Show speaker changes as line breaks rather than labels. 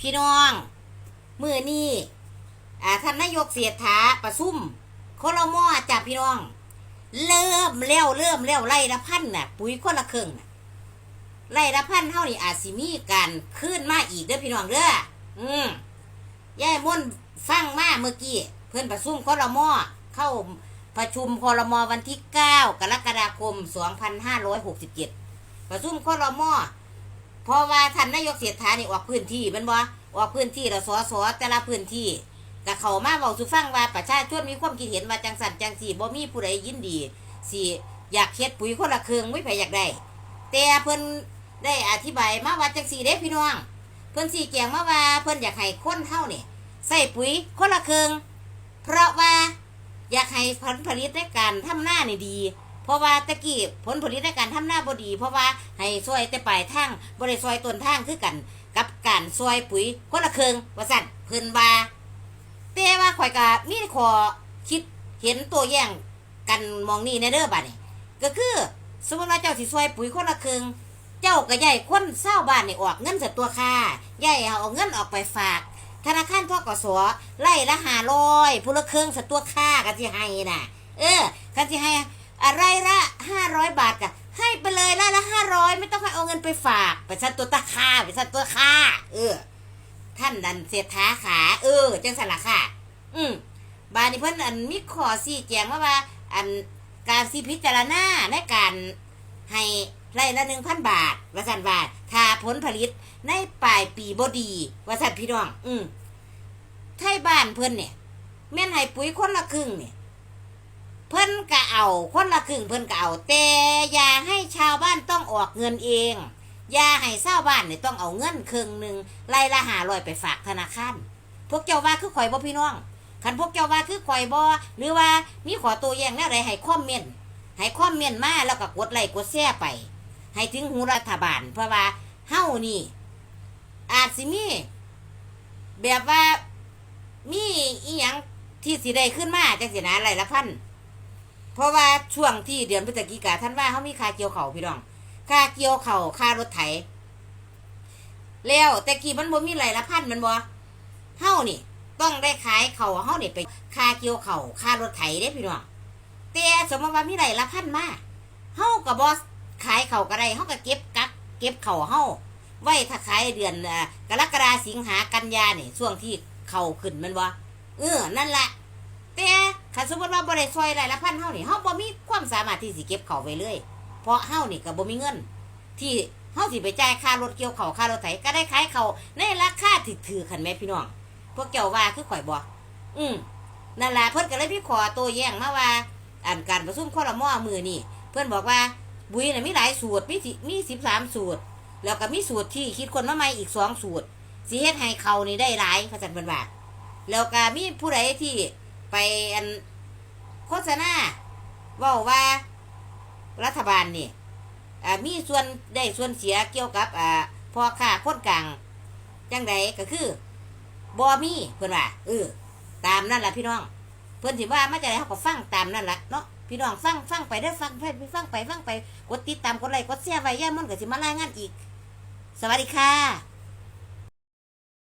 พี่น้อง มือนี้อ่ท่านนายกเสียฐาประซุ่มโคลมอจับพี่น้อง เริ่มแล้วเริ่มแล้วไล่ละพันน่ะ ปุ๋ยคนละครึ่งน่ะไล่ละพันเท่านี้อาจสิมีการขึ้นมาอีกเด้อพี่น้องเด้ออืมยายม่นฟังมาเมื่อกี้เพื่อนประซุ่มโคลมอเข้าประชุมคอรมอวันที่ 9 กรกฎาคม 2567 ประชุมคอรมอ เพราะว่าท่านนายกเศรษฐานี่ออกพื้นที่มันบ่ออกพื้นที่แล้วสอสอแต่ละพื้นที่ก็เข้ามาเว้าสู่ฟังว่าประชาชนมีความคิดเห็นว่าจังสันจังสี่บ่มีผู้ใดยินดีสิอยากเฮ็ดปุ๋ยคนละเครื่องไม่ไผอยากได้แต่เพิ่นได้อธิบายมาว่าจังสี่เด้พี่น้อง เพิ่นสี่แจงมาว่าเพิ่นอยากให้คนเฮานี่ใส่ปุ๋ยคนละเครื่องเพราะว่าอยากให้ผลผลิตในการทำหน้านี่ดี เพราะว่าตะกี้ผลผลิตในการทำหน้าบดี เพราะว่าให้ซอยแต่ปลายทางบ่ได้ซอยต้นทางคือกัน กับการซอยปุ๋ยคนละเครืองว่าซั่นเพิ่นว่าแต่ว่าข่อยก็มีขอคิดเห็นตัวอย่งกันมองนี่ในเด้อบัดนี้ก็คือสมมติว่าเจ้าสิซอยปุ๋ยคนละเครืองเจ้าก็ใหญ่คนเศร้าบ้านนี่ออกเงินเสัตัวค่าใหญ่เอาเงินออกไปฝากธนาคารทกสไล่ละหาร้อยผู้ละเครื่องสตัวค่ากันสิให้น่ะ เออกันสิให้ อะไรละห้าร้อยบาทกะให้ไปเลยล่ละห้าร้อยไม่ต้องให้เอาเงินไปฝาก ไปซัดตัวตาค่าไปซัดตัวค่าเออ ท่านดันเสียท้าขา เออจังสละค่ะ อืมบานเพิ่นอันมีขอสี่แจงมาว่า อันการสิพิจารณาในการให้ไร่ละหนึ่งพันบาทว่าสันว่าถ้าผลผลิตในปลายปีบดีว่าสันพี่น้อง อืมไทยบ้านเพิ่นเนี่ยแม่นให้ปุ๋ยคนละครึ่งเนี่ย เพิ่นก็เอา คนละครึ่งเพิ่นก็เอา แต่อย่าให้ชาวบ้านต้องออกเงินเอง อย่าให้ชาวบ้านเนี่ยต้องเอาเงินครึ่งหนึ่งไล่ละหาลอยไปฝากธนาคาร พวกเจ้าว่าคือข่อยบ่พี่น้องคันพวกเจ้าว่าคือข่อยบ่หรือว่ามีขอตัวแย่งแนวใดให้คอมเมนต์ให้คอมเมนต์มาแล้วก็กดไลค์กดแชร์ไป ให้ถึงหูรัฐบาล เพราะว่าเฮานี่ อาจสิมีแบบว่ามีอีหยังที่สิได้ขึ้นมาจังสินะไรละพัน เพราะว่าช่วงที่เดือนพฤศจิกาท่านว่าเขามีค่าเกี่ยวเขาพี่น้อง ค่าเกี่ยวเขาค่ารถไถ แล้วแต่กี้มันบ่มีไรละพันมันบ่เฮานี่ ต้องได้ขายเขาเฮานี่ไปค่าเกี่ยวเขาค่ารถไถเด้พี่น้องแต่สมมติว่ามีไรละพันมาเฮาก็บ่ขายเขาก็ได้เฮาก็เก็บกักเก็บเขาเฮาไว้ถ้าขายเดือนกรกฎาสิงหากันยานี่ช่วงที่เขาขึ้นมันบ่เออนั่นแหละ แต่ถ้าสมมติว่าบริซอยรายละพันเฮานี่เฮาบ่มีความสามารถที่สิเก็บเขาไว้เลย เพราะเฮานี่ก็บ่มีเงิน ที่เฮาสิไปจ่ายค่ารถเกี่ยวเขาค่ารถไถก็ได้ขายเขาในราคาถือๆคันแม่พี่น้อง พวกเจ้าว่าคือข่อยบ่อืมนั่นล่ะเพิ่นก็เลยพี่ขอตัวแย้งมาว่าอันการประชุมครมมือนี่เพิ่นบอกว่าบุยน่ะมีหลายสูตรมีสิมี13สูตร แล้วก็มีสูตรที่คิดคนมาใหม่อีกสองสูตรสิเฮ็ดให้เขานี่ได้หลายเขาจันเพิ่นว่าแล้วก็มีผู้ใดที่ ไปอันโฆษณาว่าว่ารัฐบาลนี่มีส่วนได้ส่วนเสียเกี่ยวกับอพอค้าคนกลางจังใดก็คือบอมีเพื่อนว่าเออตามนั่นแหละพี่น้อง เพื่อนสิว่ามาจากไหนเขาก็ฟังตามนั่นแหละเนาะพี่น้องฟังฟังไปได้อฟังไปฟังไปฟังไปกดติดตามกดไลค์กดแชร์ไว้ย่ามันก็สิมารายงานอีก สวัสดีค่ะ